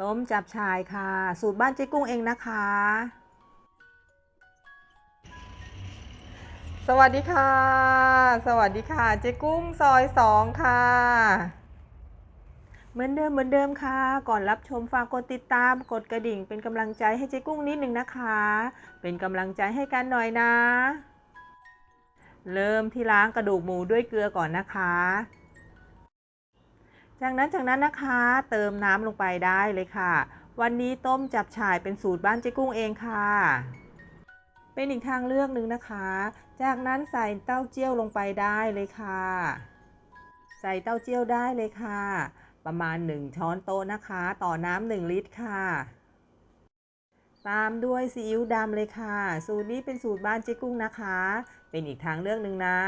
ต้มจับชายค่ะ สูตรบ้านเจ๊กุ้งเองนะคะ สวัสดีค่ะ สวัสดีค่ะ เจ๊กุ้งซอยสองค่ะ เหมือนเดิมเหมือนเดิมค่ะ ก่อนรับชมฝากกดติดตาม กดกระดิ่ง เป็นกำลังใจให้เจ๊กุ้งนิดนึงนะคะ เป็นกำลังใจให้กันหน่อยนะ เริ่มที่ล้างกระดูกหมูด้วยเกลือก่อนนะคะ จากนั้นจากนั้นนะคะเติมน้ำลงไปได้เลยค่ะ วันนี้ต้มจับฉ่ายเป็นสูตรบ้านเจ๊กุ้งเองค่ะ เป็นอีกทางเลือกหนึ่งนะคะ จากนั้นใส่เต้าเจี้ยวลงไปได้เลยค่ะ ใส่เต้าเจี้ยวได้เลยค่ะ ประมาณ 1 ช้อนโต๊ะนะคะ ต่อน้ำ1ลิตรค่ะ ตามด้วยซีอิ๊วดำเลยค่ะ สูตรนี้เป็นสูตรบ้านเจ๊กุ้งนะคะ เป็นอีกทางเลือกหนึ่งนะ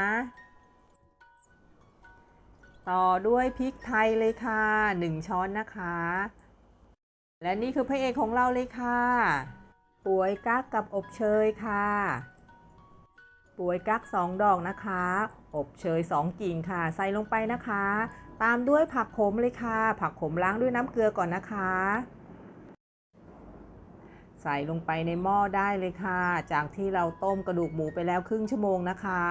ต่อด้วยพริกไทยเลยค่ะ 1 ช้อนนะคะ และนี่คือพระเอกของเราเลยค่ะป่วยกั๊กกับอบเชยค่ะป่วยกั๊ก2ดอกนะคะ อบเชย 2 กิ่งค่ะ ใส่ลงไปนะคะ ตามด้วยผักขมเลยค่ะ ผักขมล้างด้วยน้ำเกลือก่อนนะคะ ใส่ลงไปในหม้อได้เลยค่ะ จากที่เราต้มกระดูกหมูไปแล้วครึ่งชั่วโมงนะคะ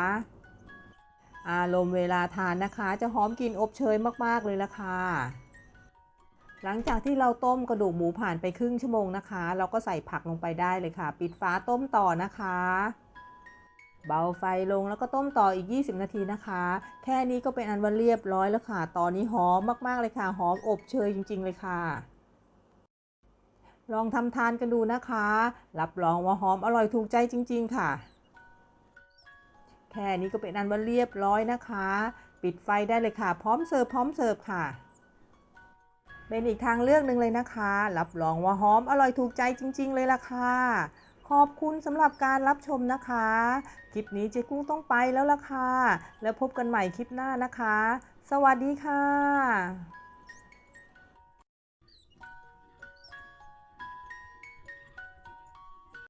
อารมณ์เวลาทานนะคะ จะหอมกลิ่นอบเชยมากๆเลยละค่ะ หลังจากที่เราต้มกระดูกหมูผ่านไปครึ่งชั่วโมงนะคะ เราก็ใส่ผักลงไปได้เลยค่ะ ปิดฝาต้มต่อนะคะ เบาไฟลงแล้วก็ต้มต่ออีก 20 นาทีนะคะ แค่นี้ก็เป็นอันว่าเรียบร้อยแล้วค่ะ ตอนนี้หอมมากๆเลยค่ะ หอมอบเชยจริง ๆ เลยค่ะลองทำทานกันดูนะคะ รับรองว่าหอมอร่อยถูกใจจริง ๆ ค่ะ แค่นี้ก็เป็นอันว่าเรียบร้อยนะคะ ปิดไฟได้เลยค่ะ พร้อมเสิร์ฟพร้อมเสิร์ฟค่ะ เป็นอีกทางเลือกหนึ่งเลยนะคะ รับรองว่าหอมอร่อยถูกใจจริง ๆ เลยล่ะค่ะ ขอบคุณสำหรับการรับชมนะคะ คลิปนี้เจ๊กุ้งต้องไปแล้วล่ะค่ะ แล้วพบกันใหม่คลิปหน้านะคะ สวัสดีค่ะ